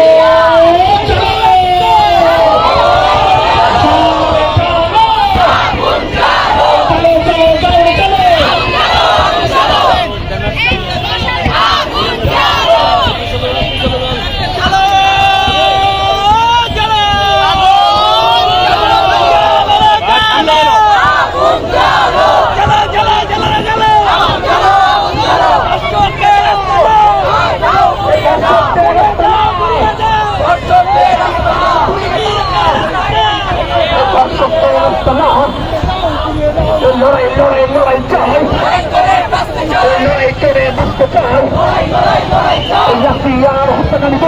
Yeah. Yeah.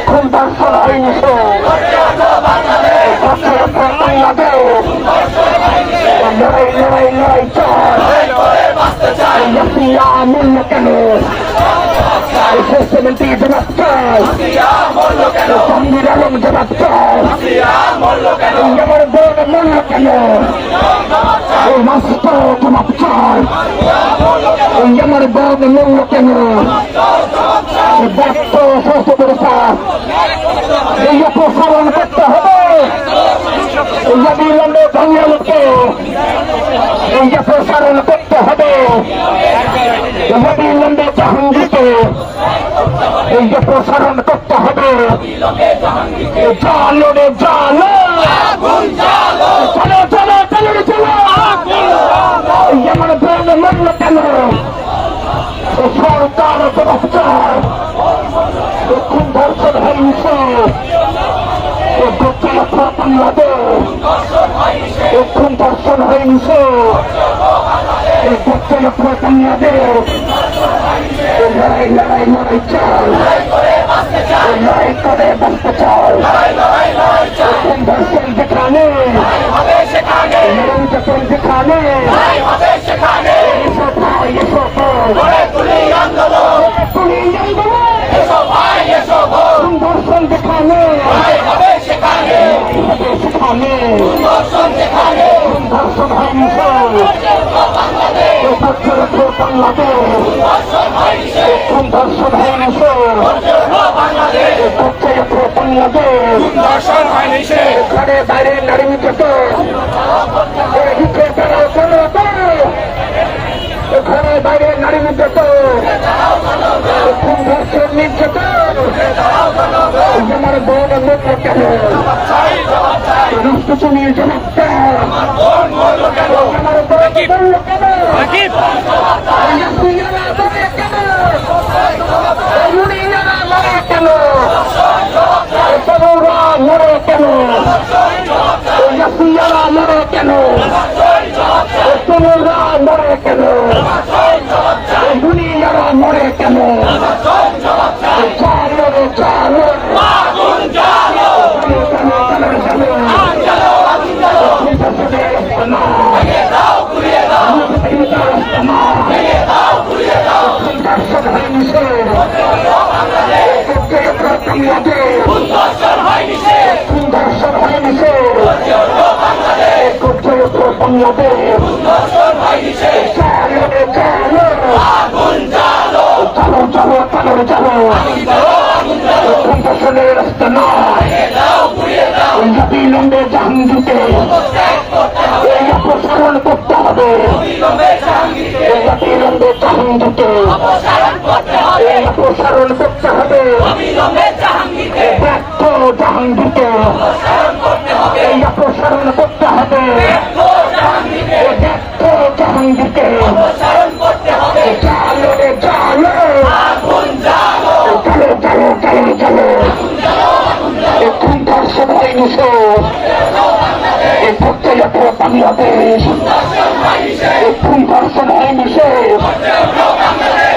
খুন ধর্ষণ হিংস বাংলাদেশ লড়াই লড়াই লড়াই চাল কেন সেভেন্টি জবাব চাল সঙ্গীর আলম জবাব চাল আমার বড় মূল্য কেন ব্যক্ত স্বাস্থ্য পরিষদ এই প্রসারণ করতে হবে। এই বিলম্বে বাংলাকে এই প্রসারণ করতে হবে। অবিলম্বে জাহাঙ্গীরকে এই যে প্রসারণ করতে হবে। জালো রে জালো চলো চলো চলো রে চলো এই আমার বোন মরলো কেন সরকার জবাব বাংলাদেশ খুন ধর্ষণ হয়েছে এই গোটা বাংলাদেশ লড়াই লড়াই লড়াই চাল লড়াই করে বাঁচতে চাল খুন ধর্ষণ যেখানে যেখানে এসো ভাই এসো ভাই তুলি আন্দোলন ঘরে বাইরে নারী নির্যাত ঘরে বাইরে নারী নির্যাত ধর্ষণ নির্যাত আমার বোন লোক কেন রাষ্ট্রপতির চমৎকার আমার উপরে কেন? কেন? মরে কেন? দুনিয়ারা মরে কেন? বাংলাদেশ চলো চলো চলো চলো প্রশাসনের রাস্তা নয় জাতি লম্বে জাহাঙ্গিতে প্রসারণ করতে হবে জাতি ব্যর্থ জাহাঙ্গিতে জাহাঙ্গীরকে চালো রে চালো। চালো চালো চালো চালো। সবাই নিষেধ। এই করতে যাব বাংলাদেশ সবাই নিষেধ।